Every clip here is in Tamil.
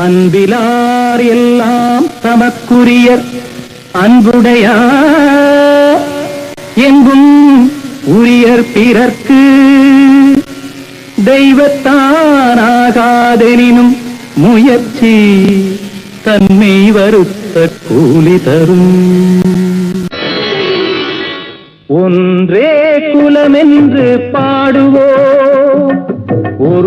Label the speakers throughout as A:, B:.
A: அன்பிலார் எல்லாம் தமக்குரியர் அன்புடையார். எங்கும் உரியர் பிறர்க்கு தெய்வத்தானாகாதெனினும் முயற்சி தன்னை வருத்த கூலி தரும். ஒன்றே குலமென்று பாடுவோம்.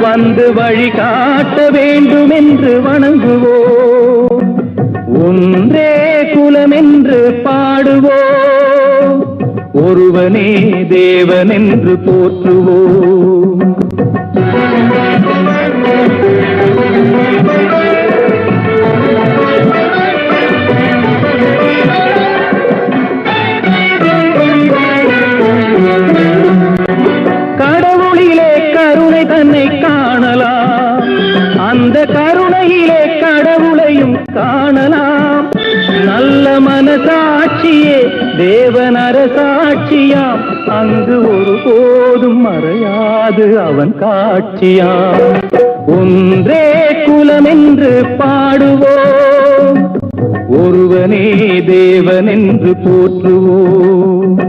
A: வந்து வழிகாட்ட வேண்டும் என்று வணங்குவோம். ஒன்றே குலமென்று பாடுவோம். ஒருவனே தேவன் என்று போற்றுவோம். கருணையிலே கருணை தன்னை காணலாம். அந்த கருணையிலே கடவுளையும் காணலாம். நல்ல மனசாட்சியே தேவனர சாட்சியாம் அங்கு ஒரு போதும் மறையாது அவன் காட்சியாம். ஒன்றே குலமென்று பாடுவோம். ஒருவனே தேவன் என்று போற்றுவோம்.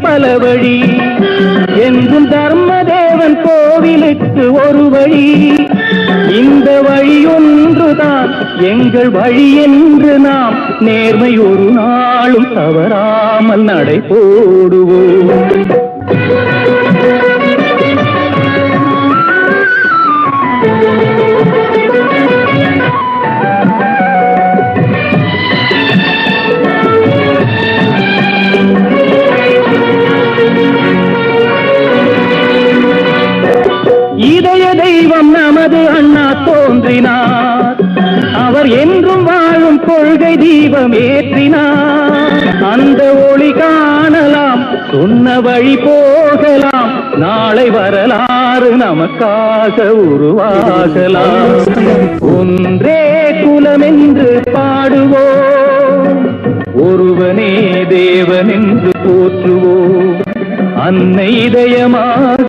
A: பல வழி. என்றும் தர்மதேவன் கோவிலுக்கு ஒரு வழி. இந்த வழியொன்றுதான் எங்கள் வழி என்று நாம் நேர்மை ஒரு நாளும் தவறாமல் நடை போடுவோம். அண்ணா தோன்றினார். அவர் என்றும் வாழும் கொள்கை தீபம் ஏற்றினார். அந்த ஒளி காணலாம் சொன்ன வழி போகலாம் நாளை வரலாறு நமக்காக உருவாகலாம். ஒன்றே குலம் என்று பாடுவோம் ஒருவனே தேவன் என்று போற்றுவோம். அன்னை இதயமாக